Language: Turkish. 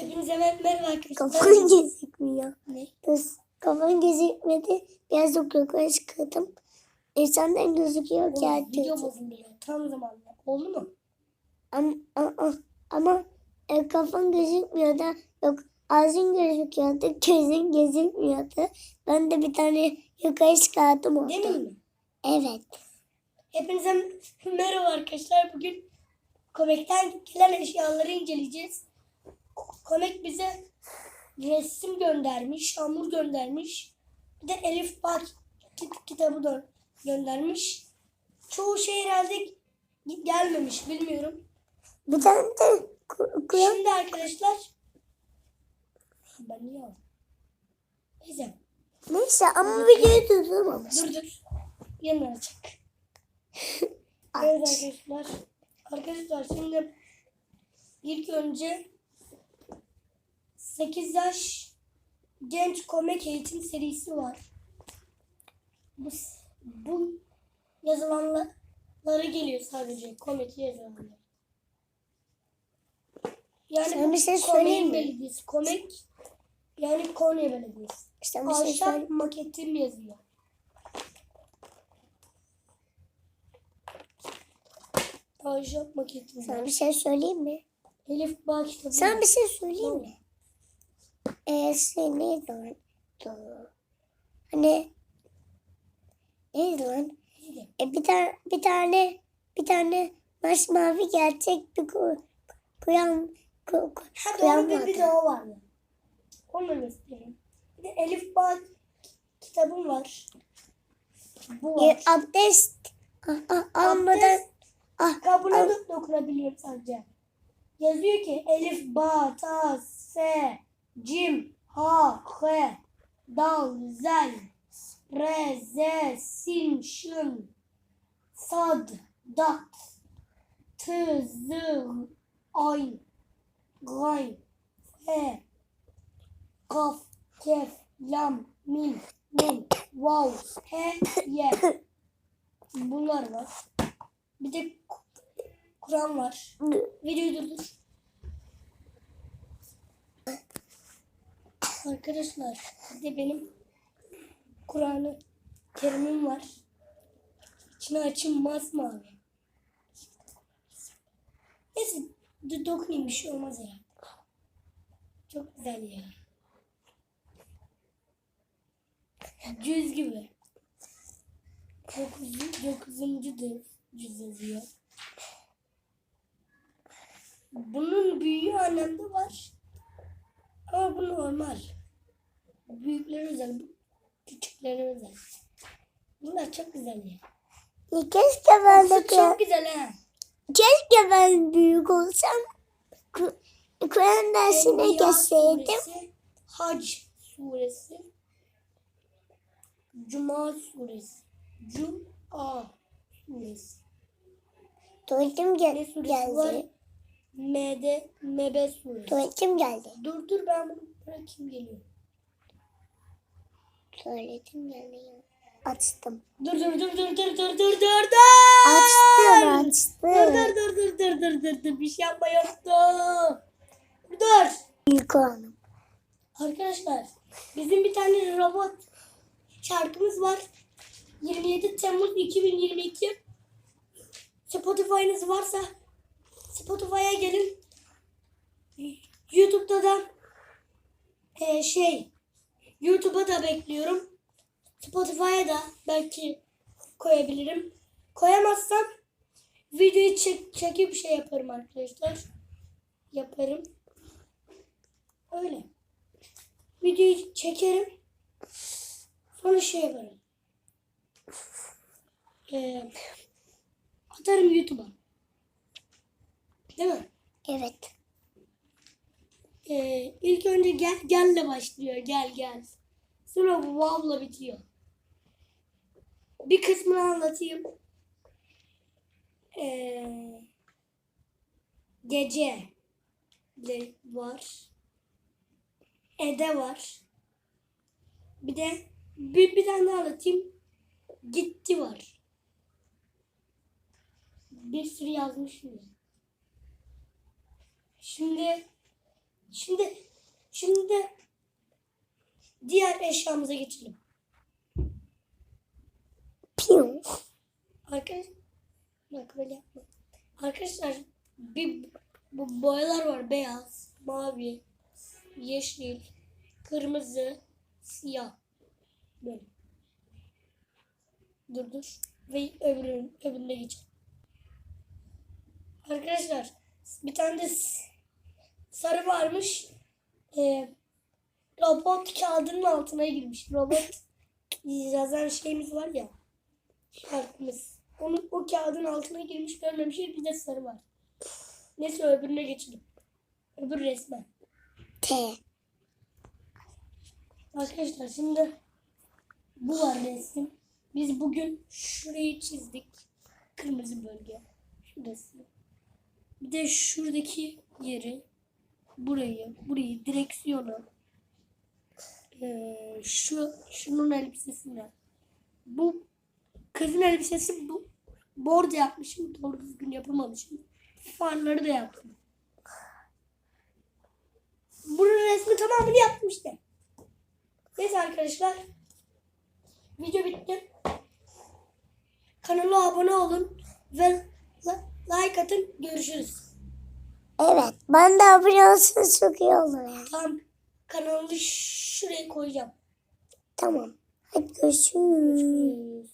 Hepinize mer- merhaba arkadaşlar. Kafan gözükmüyor. Ne? Kafan gözükmedi. Biraz da yukarı çıkardım. İnsandan gözüküyor ki Oğlum, video herkes. bozuldu ya. Tam zamanında. Oldu mu? Ama, ama, ama e, kafan gözükmüyor da yok ağzın gözüküyordu, gözün gözükmüyordu. Ben de bir tane yukarı çıkardım Değil orada. mi? Evet. Hepinize merhaba arkadaşlar. Bugün Komek'ten gelen eşyaları inceleyeceğiz. Komek bize resim göndermiş, hamur göndermiş. Bir de Elif Bak kit- kitabı da göndermiş. Çoğu şey herhalde gelmemiş bilmiyorum. Bir tane de ku- kuyan Şimdi arkadaşlar ben niye? Neyse neyse ama videoyu durdurmamış. dur dur. Yanına açık. Evet arkadaşlar. Arkadaşlar şimdi ilk önce 8 yaş genç komik eğitim serisi var. Bu, bu yazılanları geliyor sadece komik yazılanlar. Yani Sana bir şey söyleyeyim mi? Belediyesi. Komik yani Konya Belediyesi. İşte bir şey Ahşap maketim yazıyor. Ahşap maketim. Sana bir şey söyleyeyim mi? Elif Bağ kitabı. Sana bir şey söyleyeyim mi? Ee, şey neydi lan? Dur. Hani neydi lan? E, bir tane bir tane bir tane masmavi gerçek bir ku, kuyan ku, ku, Ha kuyan doğru bir vardı. video vardı. Onu da göstereyim. Bir de Elif Bağ kitabım var. Bu E, var. abdest ah, ah, almadan ah, Kabına da dokunabiliyorum sadece. Yazıyor ki Elif, Ba, Ta, Se, Cim, Ha, He, Dal, Zel, Re, Ze, Sin, Şın, Sad, Dat, T, Z, Ayn, Gayn, Fe, Kaf, Kef, Lam, Mim, Nun, Vav, He, Ye. Bunlar var. Bir de Ku- Kur'an var. Videoyu durdur. Arkadaşlar bir benim Kur'an'ı Kerim'im var. İçine açım masmavi. Neyse dokunayım bir şey olmaz ya. Çok güzel ya. Cüz gibi. Dokuzuncu, dokuzuncu cüz yazıyor. Bunun büyüğü annemde var. Ama bu normal. Büyükleri özel, küçükleri özel. Bunlar çok güzel ya. Keşke ben de Çok, güzel ha. keşke ben büyük olsam ku, Kur'an dersine geçseydim. Hac suresi, Cuma suresi, Cuma suresi. Ne gel geldi. M'de Mebe suresi. Tuvaletim geldi. Dur dur ben bunu bırakayım geliyor. Tuvaletim geldi. Açtım. Dur dur dur dur dur dur dur dur dur. Açtım açtım. dur dur dur dur dur dur dur bir şey yapma yoktu. Dur. Büyük hanım. Arkadaşlar bizim bir tane robot şarkımız var. 27 Temmuz 2022. Spotify'ınız varsa Spotify'a gelin. YouTube'da da e, şey YouTube'a da bekliyorum. Spotify'a da belki koyabilirim. Koyamazsam videoyu çek, çekip şey yaparım arkadaşlar. Yaparım. Öyle. Videoyu çekerim. Sonra şey yaparım. Ee, atarım YouTube'a. Değil mi? Evet. Ee, ilk önce gel gelle başlıyor. Gel gel. Sonra wow'la bitiyor. Bir kısmını anlatayım. Ee, gece de var. Ede var. Bir de bir, bir tane daha anlatayım. Gitti var. Bir sürü yazmışım. Şimdi Şimdi şimdi diğer eşyamıza geçelim. Piyo. Arkadaşlar böyle yapma. Arkadaşlar bir bu boyalar var. Beyaz, mavi, yeşil, kırmızı, siyah. Böyle. Dur dur. Ve öbürün, öbürüne geçelim. Arkadaşlar bir tane de sarı varmış. Ee, robot kağıdının altına girmiş. Robot yazan şeyimiz var ya. Şarkımız. Onun o kağıdın altına girmiş görmemişiz. Bir de sarı var. Neyse öbürüne geçelim. Öbür resme. T. Arkadaşlar şimdi bu var resim. Biz bugün şurayı çizdik. Kırmızı bölge. Şurası. Bir de şuradaki yeri. Burayı. Burayı. Direksiyonu. Ee, şu şunun elbisesini. Bu kızın elbisesi bu. Bordo yapmışım. Doğru düzgün yapamamışım. Farları da yaptım. Bunun resmi tamamını yaptım. Neyse arkadaşlar. Video bitti. Kanala abone olun ve like atın. Görüşürüz. Evet. Ben de abone olsun çok iyi olur ya. Tamam. Kanalı şuraya koyacağım. Tamam. Hadi görüşürüz. Görüşürüz.